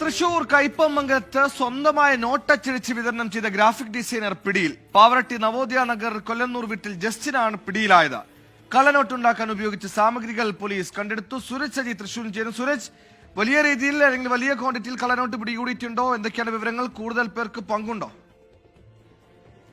തൃശൂർ കയ്പമംഗലത്ത് സ്വന്തമായ നോട്ടച്ചടിച്ച് വിതരണം ചെയ്ത ഗ്രാഫിക് ഡിസൈനർ പിടിയിൽ പാവറട്ടി നവോദയ നഗർ കൊല്ലന്നൂർ വീട്ടിൽ ജസ്റ്റിനാണ് പിടിയിലായത്. കള്ളനോട്ടുണ്ടാക്കാൻ ഉപയോഗിച്ച സാമഗ്രികൾ പോലീസ് കണ്ടെടുത്തു. സുരജ് സജി തൃശൂരിൽ ചെയ്യുന്നു സുരജ് വലിയ രീതിയിൽ അല്ലെങ്കിൽ വലിയ ക്വാണ്ടിറ്റിയിൽ കള്ളനോട്ട് പിടികൂടിയിട്ടുണ്ടോ? എന്തൊക്കെയാണ് വിവരങ്ങൾ? കൂടുതൽ പേർക്ക് പങ്കുണ്ടോ?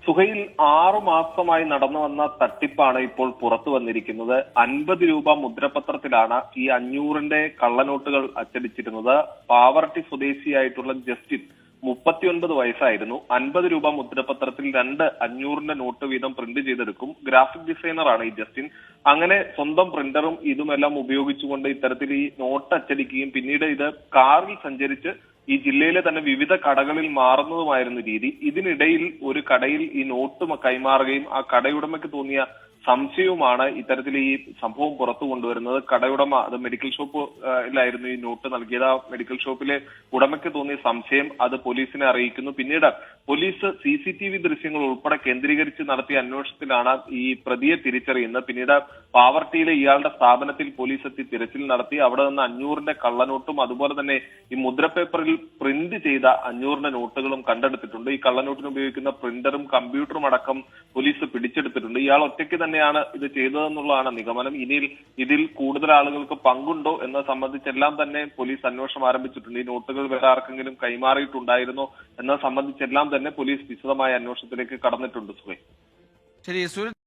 സുഹയിൽ ആറു മാസമായി നടന്നു വന്ന തട്ടിപ്പാണ് ഇപ്പോൾ പുറത്തു വന്നിരിക്കുന്നത്. അൻപത് രൂപ മുദ്രപത്രത്തിലാണ് ഈ അഞ്ഞൂറിന്റെ കള്ളനോട്ടുകൾ അച്ചടിച്ചിരുന്നത്. പാവർട്ടി സ്വദേശിയായിട്ടുള്ള ജസ്റ്റിൻ മുപ്പത്തിയൊൻപത് വയസ്സായിരുന്നു. അൻപത് രൂപ മുദ്രപത്രത്തിൽ രണ്ട് അഞ്ഞൂറിന്റെ നോട്ട് വീതം പ്രിന്റ് ചെയ്തെടുക്കും. ഗ്രാഫിക് ഡിസൈനറാണ് ഈ ജസ്റ്റിൻ. അങ്ങനെ സ്വന്തം പ്രിന്ററും ഇതുമെല്ലാം ഉപയോഗിച്ചുകൊണ്ട് ഇത്തരത്തിൽ ഈ നോട്ട് അച്ചടിക്കുകയും പിന്നീട് ഇത് കാറിൽ സഞ്ചരിച്ച് ഈ ജില്ലയിലെ തന്നെ വിവിധ കടകളിൽ മാറുന്നതുമായിരുന്നു രീതി. ഇതിനിടയിൽ ഒരു കടയിൽ ഈ നോട്ട് കൈമാറുകയും ആ കടയുടമയ്ക്ക് തോന്നിയ സംശയവുമാണ് ഇത്തരത്തിൽ ഈ സംഭവം പുറത്തു കൊണ്ടുവരുന്നത്. കടയുടമ അത് മെഡിക്കൽ ഷോപ്പിലായിരുന്നു ഈ നോട്ട് നൽകിയത്. ആ മെഡിക്കൽ ഷോപ്പിലെ ഉടമയ്ക്ക് തോന്നിയ സംശയം അത് പോലീസിനെ അറിയിക്കുന്നു. പിന്നീട് police C C T V ദൃശ്യങ്ങൾ ഉൾപ്പെടെ കേന്ദ്രീകരിച്ച് നടത്തിയ അന്വേഷണത്തിലാണ് ഈ പ്രതിയെ തിരിച്ചറിയുന്നത്. പിന്നീട് പാവർട്ടിയിലെ ഇയാളുടെ സ്ഥാപനത്തിൽ പോലീസ് എത്തി തിരച്ചിൽ നടത്തി. അവിടെ നിന്ന് അഞ്ഞൂറിന്റെ കള്ളനോട്ടും അതുപോലെ തന്നെ ഈ മുദ്രപേപ്പറിൽ പ്രിന്റ് ചെയ്ത അഞ്ഞൂറിന്റെ നോട്ടുകളും കണ്ടെടുത്തിട്ടുണ്ട്. ഈ കള്ളനോട്ടിന് ഉപയോഗിക്കുന്ന പ്രിന്ററും കമ്പ്യൂട്ടറും അടക്കം പോലീസ് പിടിച്ചെടുത്തിട്ടുണ്ട്. ഇയാൾ ഒറ്റയ്ക്ക് തന്നെയാണ് ഇത് ചെയ്തതെന്നുള്ളതാണ് നിഗമനം. ഇനി ഇതിൽ കൂടുതൽ ആളുകൾക്ക് പങ്കുണ്ടോ എന്നത് സംബന്ധിച്ചെല്ലാം തന്നെ പോലീസ് അന്വേഷണം ആരംഭിച്ചിട്ടുണ്ട്. ഈ നോട്ടുകൾ വേറെ ആർക്കെങ്കിലും കൈമാറിയിട്ടുണ്ടായിരുന്നോ എന്നത് സംബന്ധിച്ചെല്ലാം തന്നെ പോലീസ് വിശദമായ അന്വേഷണത്തിലേക്ക് കടന്നിട്ടുണ്ട് സുഹൈ ശരി